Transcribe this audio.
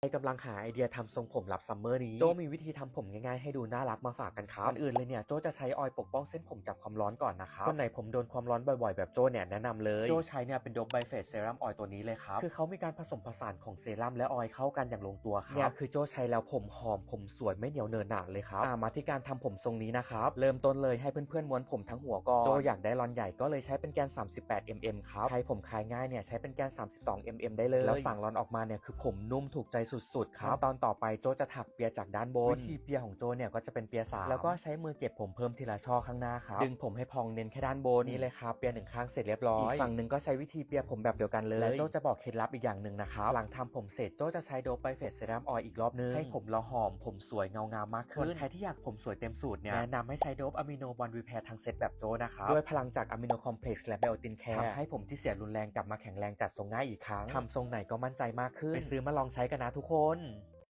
ใครกำลังหาไอเดียทำทรงผมรับซัมเมอร์นี้ โจมีวิธีทำผมง่ายๆให้ดูน่ารักมาฝากกันครับก่อนอื่นเลยเนี่ยโจจะใช้ออยล์ปกป้องเส้นผมจากความร้อนก่อนนะครับคนไหนผมโดนความร้อนบ่อยๆ แบบโจเนี่ยแนะนำเลย โจใช้เนี่ยเป็นโดบไบเฟสเซรั่มออยล์ตัวนี้เลยครับ คือเขามีการผสมผสานของเซรั่มและออยล์เข้ากันอย่างลงตัวครับเนี่ยคือโจใช้แล้วผมหอมผมสวยไม่เหนียวเนินหนาเลยครับอ่ามาที่การทำผมทรงนี้นะครับเริ่มต้นเลยให้เพื่อนๆม้วนผมทั้งหัวก่อนโจอยากได้รอนใหญ่ก็เลยใช้เป็นแกน 38 mm ครับใครผมคลายง่ายเนี่ยใช้เป็นแกน 32 mm ได้เลยแล้วสั่งรอนออกมาเนี่ยคือผมนุ่มถูกใจสุดๆครับตอนต่อไปโจจะถักเปียจากด้านบนวิธีเปียของโจเนี่ยก็จะเป็นเปียสามแล้วก็ใช้มือเก็บผมเพิ่มทีละช่อข้างหน้าครับดึงผมให้พองเน้นแค่ด้านบนนี่เลยครับเปียหนึ่งข้างเสร็จเรียบร้อยอีกฝั่งหนึ่งก็ใช้วิธีเปียผมแบบเดียวกันเลยและโจจะบอกเคล็ดลับอีกอย่างหนึ่งนะครับหลังทำผมเสร็จโจจะใช้โดปไบเฟสเซรั่มออยล์อีกรอบนึงให้ผมละหอมผมสวยเงางามมากขึ้นส่วนใครที่อยากผมสวยเต็มสูตรเนี่ยแนะนำให้ใช้โดปอะมิโนบอลรีแพร์ทั้งเซตแบบโจนะครับด้วยพลังจากอะมิโนคอมเพล็กซ์และไบโอตินแคร์ทำให้ผมที่เสียรุนแรงกลับมาแข็งแรงจัดทรงง่ายอีกครั้งทำทรงไหนก็มั่นใจมากขึ้นไปซื้อมาลองใช้กันนะทุกคน